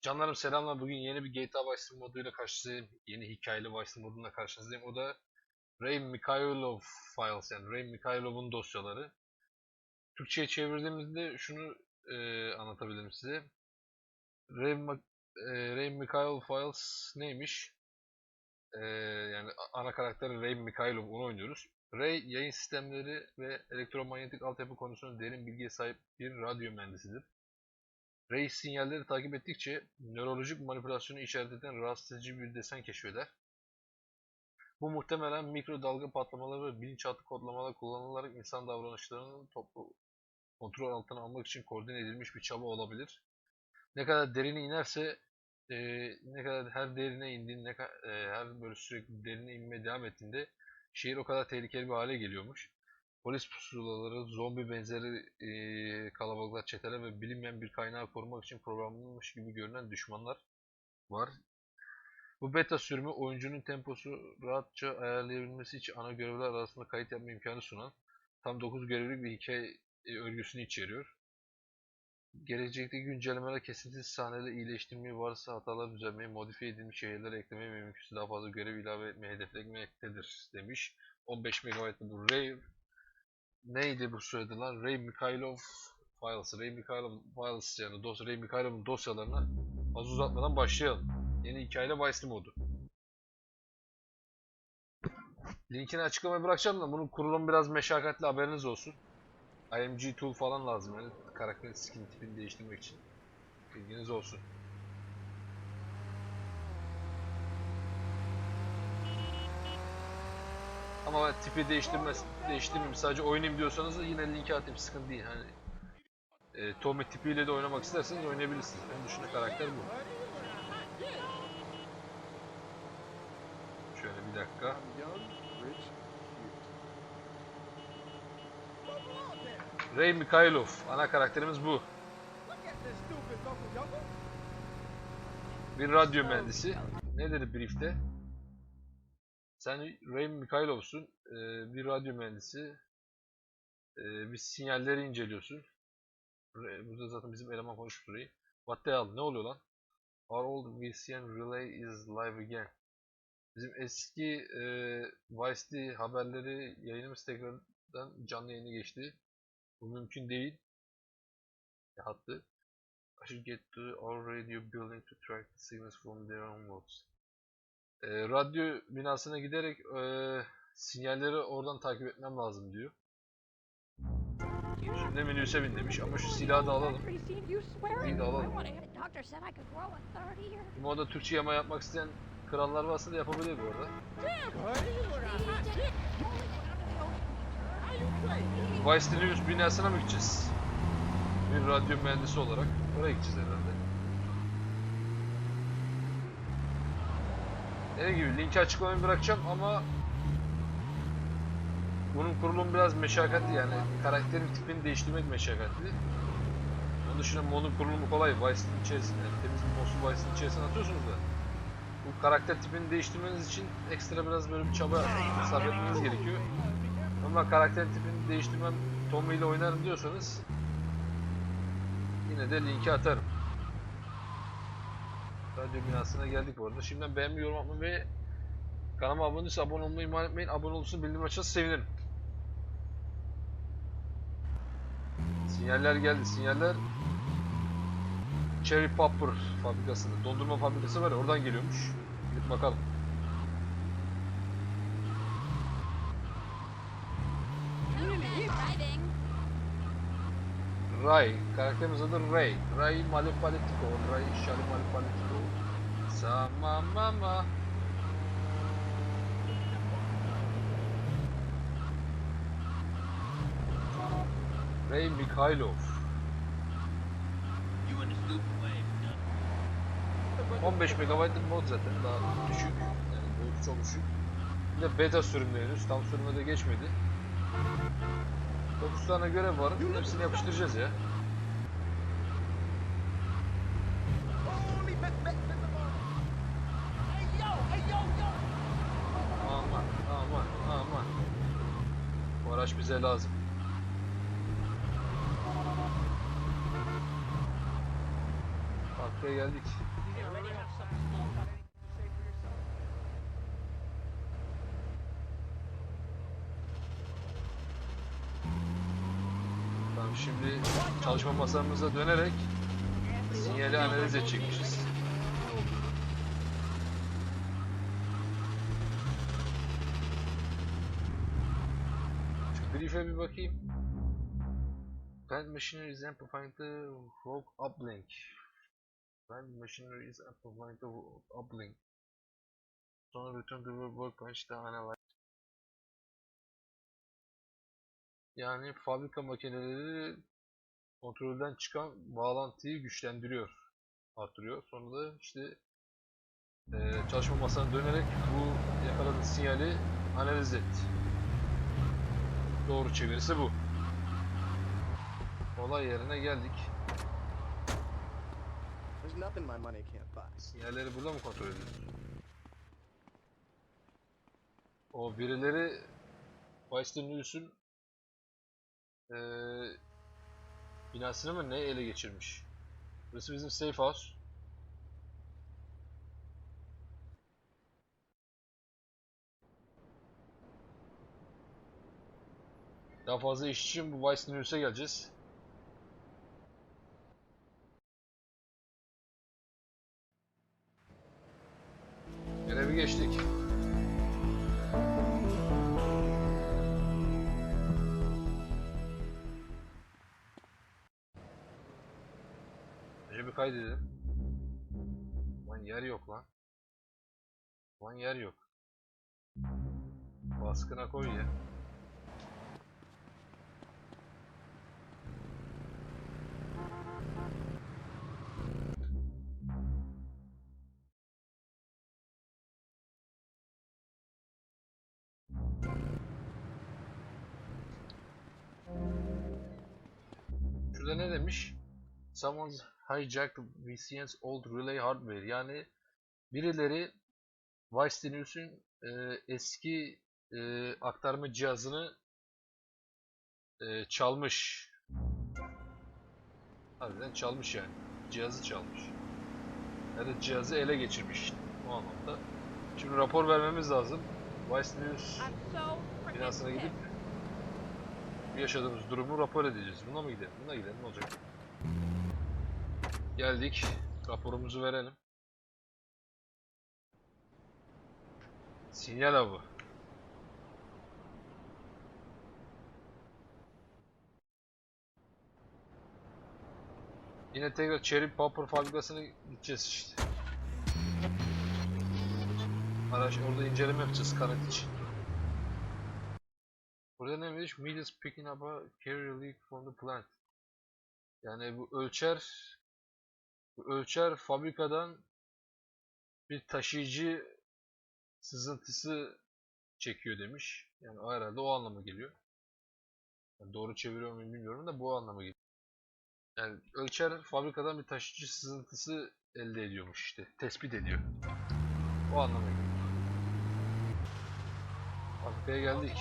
Canlarım selamlar. Bugün yeni bir GTA Vice moduyla karşınızdayım. Yeni hikayeli Vice City moduyla karşınızdayım. O da Ray Mikhailov Files yani Ray Mikhailov'un dosyaları. Türkçe'ye çevirdiğimizde şunu e, anlatabilirim size. Ray, e, Ray Mikhailov Files neymiş? E, yani ana karakteri Ray Mikhailov onu oynuyoruz. Ray yayın sistemleri ve elektromanyetik altyapı konusunda derin bilgiye sahip bir radyo mühendisidir. Ray sinyalleri takip ettikçe nörolojik manipülasyonu işaret eden rahatsız edici bir desen keşfeder. Bu muhtemelen mikrodalga patlamaları ve bilinçaltı kodlamalar kullanılarak insan davranışlarının toplu kontrol altına almak için koordine edilmiş bir çaba olabilir. Ne kadar derine inerse e, ne kadar her derine indiğin, ne kadar, her böyle sürekli derine inmeye devam ettiğinde şehir o kadar tehlikeli bir hale geliyormuş. Polis pusulaları, zombi benzeri eee, kalabalıklar, çeteler ve bilinmeyen bir kaynağı korumak için programlanmış gibi görünen düşmanlar var. Bu beta sürümü oyuncunun temposu rahatça ayarlayabilmesi için ana görevler arasında kayıt yapma imkanı sunan tam 9 görevlik bir hikaye e, örgüsünü içeriyor. Gelecekteki güncellemeler kesintisiz sahneleri iyileştirmeyi, varsa hatalar düzeltmeyi, modifiye edilmiş şehirler eklemeyi mümkünse daha fazla görev ilave etmeyi hedeflemektedir demiş. 15 MB bu Rare neydi bu söylediler? Ray Mikhailov Files. Ray Mikhailov Files yani dos Ray Mikhailov'un dosyalarına az uzatmadan başlayalım. Yeni hikayeyle Vice modu. Linkini açıklamaya bırakacağım da bunun kurulumu biraz meşakkatli haberiniz olsun. IMG tool falan lazım yani karakterin skin tipini değiştirmek için. Bilginiz olsun. Ama ben tipi değiştirmez, değiştirmeyeyim sadece oynayayım diyorsanız yine linki atayım sıkıntı değil. Hani e, Tommy tipiyle de oynamak isterseniz oynayabilirsiniz. En dışında karakter bu. Şöyle bir dakika. Ray Mikhailov. Ana karakterimiz bu. Bir radyo mühendisi. Ne dedi briefte? Sen Ray Mikhailov'sun. Ee, bir radyo mühendisi. Ee, bir sinyalleri inceliyorsun. Burada zaten bizim eleman konuşmuş Ray. What the hell? Ne oluyor lan? Our old VCN relay is live again. Bizim eski e, Vice City haberleri yayınımız tekrardan canlı yayına geçti. Bu mümkün değil. E, hattı. I should get to our radio building to track the signals from there onwards. Ee, radyo binasına giderek e, sinyalleri oradan takip etmem lazım diyor. Şimdi minibüse bin demiş ama şu silahı da alalım. İyi de alalım. Bu moda Türkçe yama yapmak isteyen krallar varsa da yapabilir bu arada. Vice News binasına mı gideceğiz? Bir radyo mühendisi olarak oraya gideceğiz herhalde. Dediğim gibi linki açıklamayı bırakacağım ama bunun kurulumu biraz meşakkatli yani karakterin tipini değiştirmek meşakkatli. Onun dışında modun kurulumu kolay. Vice'nin içerisinde, temiz bir modsu Vice'nin içerisine atıyorsunuz da bu karakter tipini değiştirmeniz için ekstra biraz böyle bir çaba sarf etmeniz gerekiyor. Ama karakter tipini değiştirmem Tommy ile oynarım diyorsanız yine de linki atarım. Radyo binasına geldik bu arada. Şimdiden beğenmeyi, yorum atmayı ve kanalıma abone değilse abone olmayı ihmal etmeyin. Abone olursa bildirim açarsa sevinirim. Sinyaller geldi. Sinyaller Cherry Popper fabrikasında. Dondurma fabrikası var ya oradan geliyormuş. Gidip bakalım. Ray. Karakterimiz adı Ray. Ray Malefolitico. Ray Shari Malefolitico. Sama mama. Ray Mikhailov. 15 MB'lık mod zaten daha düşük. Yani boyutu çok düşük. Bir de beta sürümde henüz. Tam sürüme de geçmedi. 9 tane görev var. Hepsini yapıştıracağız ya. Aman aman aman. Bu araç bize lazım. Bak Fabrikaya geldik. Şimdi çalışma masamıza dönerek sinyali analiz edecekmişiz. Şu brief'e bir bakayım. Plant machinery is amplifying the rogue uplink. Plant machinery is amplifying the rogue uplink. Sonra to the workbench to analyze. Yani fabrika makineleri kontrolden çıkan bağlantıyı güçlendiriyor, artırıyor. Sonra da işte eee, çalışma masasına dönerek bu yakaladığı sinyali analiz et. Doğru çevirisi bu. Olay yerine geldik. Sinyalleri burada mı kontrol ediyoruz? O birileri Western News'un eee binasını mı ne ele geçirmiş? Burası bizim safe house. Daha fazla iş için bu Western News'e geleceğiz. Görevi geçtik. Kaydedelim. Lan yer yok lan. Lan yer yok. Baskına koy ya. Şurada ne demiş? Someone's hijacked VCN's old relay hardware. Yani birileri Weisstinus'un e, eski e, aktarma cihazını e, çalmış. Harbiden çalmış yani. Cihazı çalmış. Ya da cihazı ele geçirmiş. O anlamda. Şimdi rapor vermemiz lazım. So freaking binasına gidip yaşadığımız durumu rapor edeceğiz. Buna mı gidelim? Buna gidelim. Ne olacak? Geldik. Raporumuzu verelim. Sinyal avı. Yine tekrar Cherry Popper fabrikasına gideceğiz işte. Araç orada inceleme yapacağız kanıt için. Burada ne demiş? Meters picking up a carrier leak from the plant. Yani bu ölçer ölçer fabrikadan bir taşıyıcı sızıntısı çekiyor demiş. Yani herhalde o anlama geliyor. Yani doğru çeviriyor muyum bilmiyorum da bu anlama geliyor. Yani ölçer fabrikadan bir taşıyıcı sızıntısı elde ediyormuş işte. Tespit ediyor. O anlama geliyor. Fabrikaya geldik.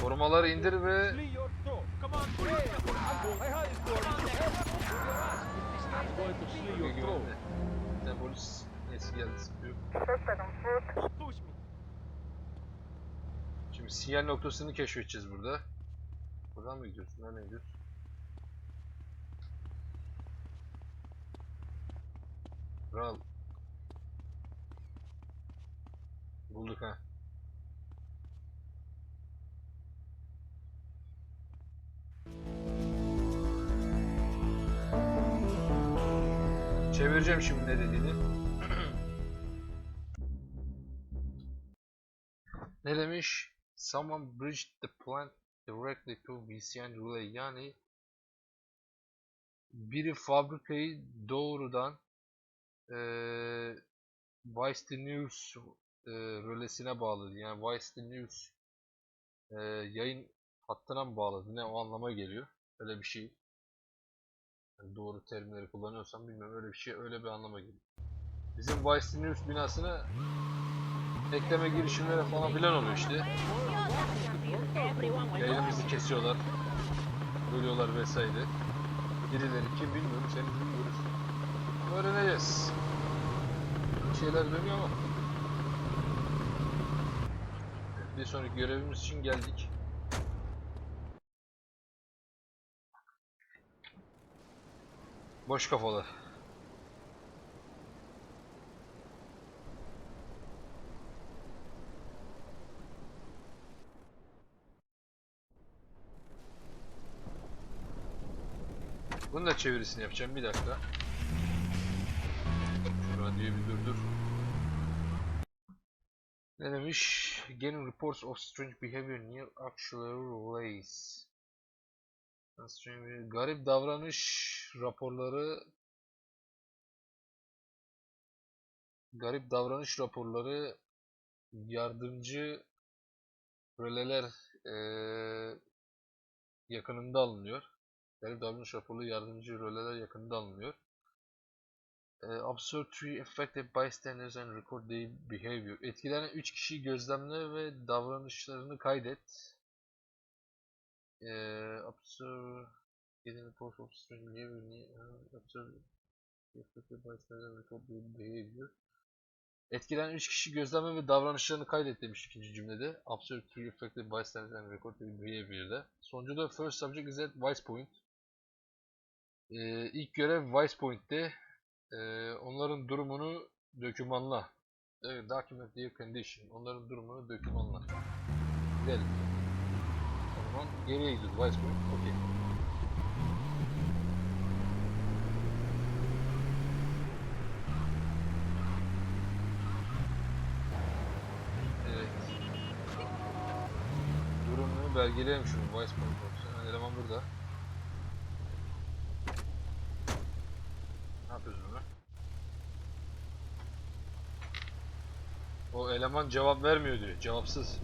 Korumaları indir ve going to Bölge your throat. tane polis. Şimdi sinyal noktasını keşfedeceğiz burada. Buradan mı gidiyorsun? Nereden gidiyorsun? Kral. Bulduk ha. Çevireceğim şimdi ne dediğini. ne demiş? Someone bridged the plant directly to VCN relay. Yani biri fabrikayı doğrudan eee Vice News eee rölesine bağladı. Yani Vice News eee, yayın hattına mı bağladı? Ne o anlama geliyor. Öyle bir şey. Yani doğru terimleri kullanıyorsam bilmiyorum. Öyle bir şey, öyle bir anlama geliyor. Bizim Vice News binasına ekleme girişimleri falan filan oluyor işte. Yayınımızı kesiyorlar. Bölüyorlar vesaire. Birileri kim bilmiyorum, seni bilmiyoruz. Öğreneceğiz. Bir şeyler dönüyor ama. Bir sonraki görevimiz için geldik. Boş kafalı. Bunun da çevirisini yapacağım bir dakika. Şu radyoyu bir durdur. Ne demiş? Getting reports of strange behavior near actual relays. Strange, garip davranış raporları garip davranış raporları yardımcı röleler eee, yakınında alınıyor. Garip davranış raporlu yardımcı röleler yakınında alınıyor. Eee, observe three affected bystanders and record their behavior. Etkilenen 3 kişiyi gözlemle ve davranışlarını kaydet. Eee observe getting reports of strange behavior. near- Observe affected and record their behavior. Etkilenen 3 kişi gözleme ve davranışlarını kaydet demiş ikinci cümlede. Observe three affected bystanders and record their behavior'da. Sonuncuda first subject is at Vice Point. Ee, ilk görev Vice Point'te. Ee, onların durumunu dokümanla. Evet, document their condition. Onların durumunu dokümanla. Gidelim. Zaman geriye gidiyoruz Vice Point. Durumunu belgeleyelim şunu Vice Point. Eleman burada. Ne yapıyoruz bunu? O eleman cevap vermiyor diyor. Cevapsız.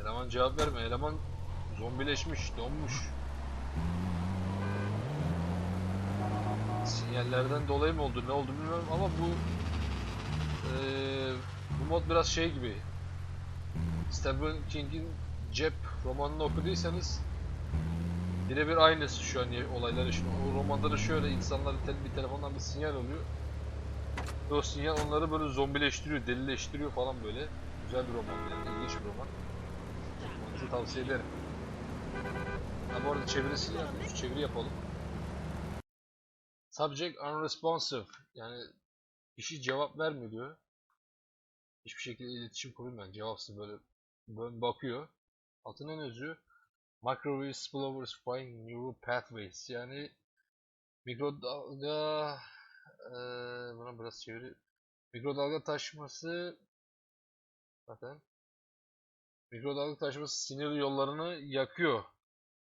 Eleman cevap verme. Eleman zombileşmiş, donmuş. Sinyallerden dolayı mı oldu, ne oldu bilmiyorum ama bu eee, bu mod biraz şey gibi. Stephen King'in Cep romanını okuduysanız birebir aynısı şu an olaylar için. O romanda da şöyle insanlar bir telefondan bir sinyal oluyor. Ve o sinyal onları böyle zombileştiriyor, delileştiriyor falan böyle. Güzel bir roman yani, ilginç bir roman. Okumanızı tavsiye ederim. Ha bu arada çevirisini yapıyoruz, çeviri yapalım. Subject unresponsive. Yani kişi cevap vermiyor diyor. Hiçbir şekilde iletişim kurulmayan, cevapsız böyle, böyle bakıyor. Altına ne yazıyor? Microwave spillovers firing neural pathways. Yani mikrodalga eee buna biraz çeviri. Mikrodalga taşması zaten mikrodalga taşması sinir yollarını yakıyor.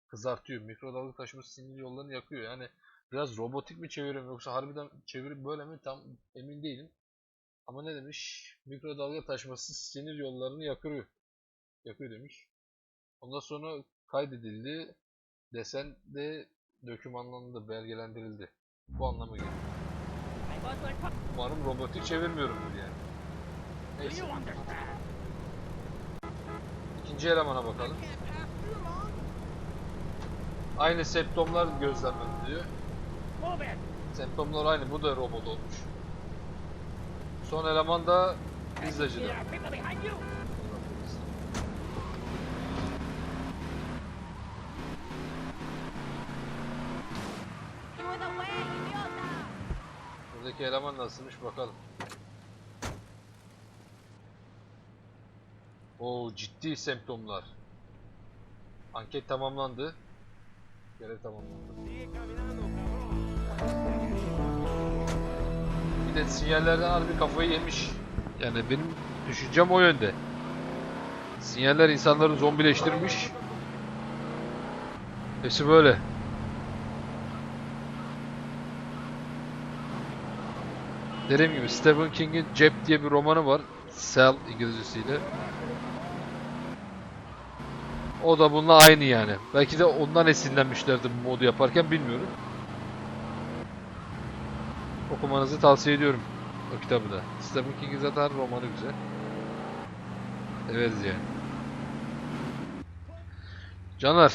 Kızartıyor. Mikrodalga taşması sinir yollarını yakıyor. Yani biraz robotik mi çeviriyorum yoksa harbiden çeviri böyle mi tam emin değilim. Ama ne demiş? Mikrodalga taşması sinir yollarını yakıyor. Yakıyor demiş. Ondan sonra kaydedildi. Desen de dokümanlandı, belgelendirildi. Bu anlama geliyor. Umarım robotik çevirmiyorumdur yani. Neyse. İkinci elemana bakalım. Aynı septomlar gözlemleniliyor. Semptomlar aynı. Bu da robot olmuş. Son eleman da pizzacıda. Buradaki eleman nasılmış bakalım. Oo ciddi semptomlar. Anket tamamlandı. Görev tamamlandı. Bir de sinyallerden harbi kafayı yemiş. Yani benim düşüncem o yönde. Sinyaller insanları zombileştirmiş. Hepsi böyle. Dediğim gibi Stephen King'in Cep diye bir romanı var. Cell İngilizcesiyle. O da bununla aynı yani. Belki de ondan esinlenmişlerdi bu modu yaparken bilmiyorum. Okumanızı tavsiye ediyorum o kitabı da. Stephen King'in zaten romanı güzel. Evet yani. Caner,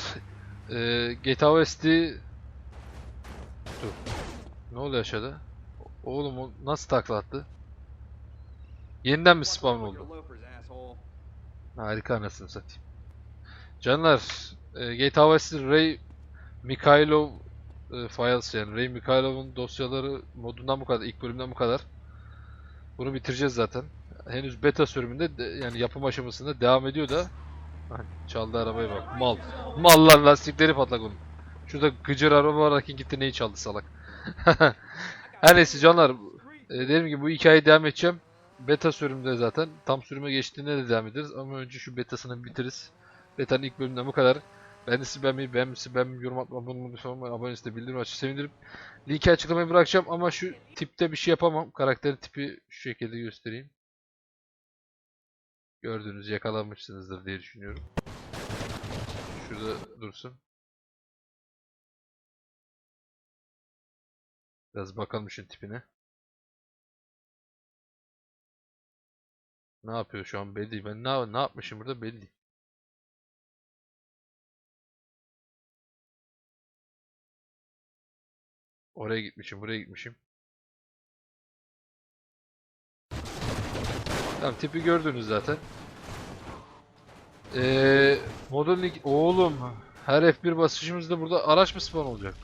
e, GTA West'i Dur. Ne oluyor aşağıda? Oğlum o nasıl takla attı? Yeniden mi spawn oldu? Harika anasını satayım. Canlar, e, GTA West'in Ray Mikhailov e, files yani Ray Mikhailov'un dosyaları modundan bu kadar, ilk bölümden bu kadar. Bunu bitireceğiz zaten. Henüz beta sürümünde de- yani yapım aşamasında devam ediyor da. Çaldı arabaya bak. Mal. Mallar lastikleri patlak onun. Şurada gıcır araba varken gitti neyi çaldı salak. Her neyse canlar. E, dediğim gibi bu hikayeyi devam edeceğim. Beta sürümde zaten. Tam sürüme geçtiğinde de devam ederiz. Ama önce şu betasını bitiririz. Beta'nın ilk bölümünden bu kadar. Beğendiyse beğenmeyi, beğenmişse beğenmeyi, yorum atmayı, abone olmayı, abone abone de bildirim açı sevinirim. Linki açıklamaya bırakacağım ama şu tipte bir şey yapamam. Karakterin tipi şu şekilde göstereyim. Gördüğünüz yakalanmışsınızdır diye düşünüyorum. Şurada dursun. Biraz bakalım şunun tipine. Ne yapıyor şu an belli değil. Ben ne, ne yapmışım burada belli değil. Oraya gitmişim, buraya gitmişim. Tamam tipi gördünüz zaten. Ee, model link... Oğlum her F1 basışımızda burada araç mı spawn olacak?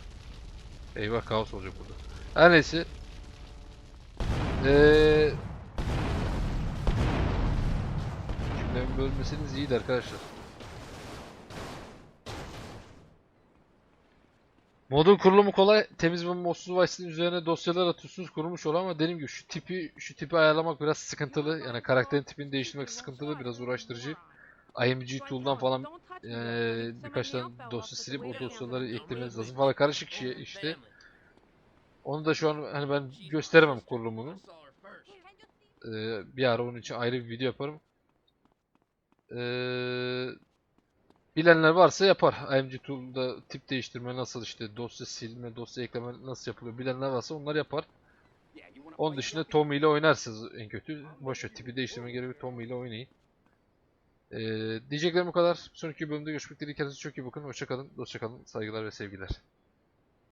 Eyvah kaos olacak burada. Her neyse. Ee, cümlemi bölmeseniz iyiydi arkadaşlar. Modun kurulumu kolay. Temiz ve modsuz Vice'in üzerine dosyalar atıyorsunuz kurulmuş olan ama dediğim gibi şu tipi şu tipi ayarlamak biraz sıkıntılı. Yani karakterin tipini değiştirmek sıkıntılı, biraz uğraştırıcı. IMG Tool'dan falan eee, birkaç tane dosya silip o dosyaları eklemeniz lazım falan karışık şey işte. Onu da şu an hani ben gösteremem kurulumunu. Eee, bir ara onun için ayrı bir video yaparım. Eee bilenler varsa yapar. IMG Tool'da tip değiştirme nasıl işte dosya silme, dosya ekleme nasıl yapılıyor bilenler varsa onlar yapar. Onun dışında Tommy ile oynarsınız en kötü. Boş ver tipi değiştirme gerek yok Tommy ile oynayın. Ee, diyeceklerim bu kadar. Sonraki bölümde görüşmek dileğiyle kendinize çok iyi bakın. Hoşçakalın, dostça kalın. Saygılar ve sevgiler.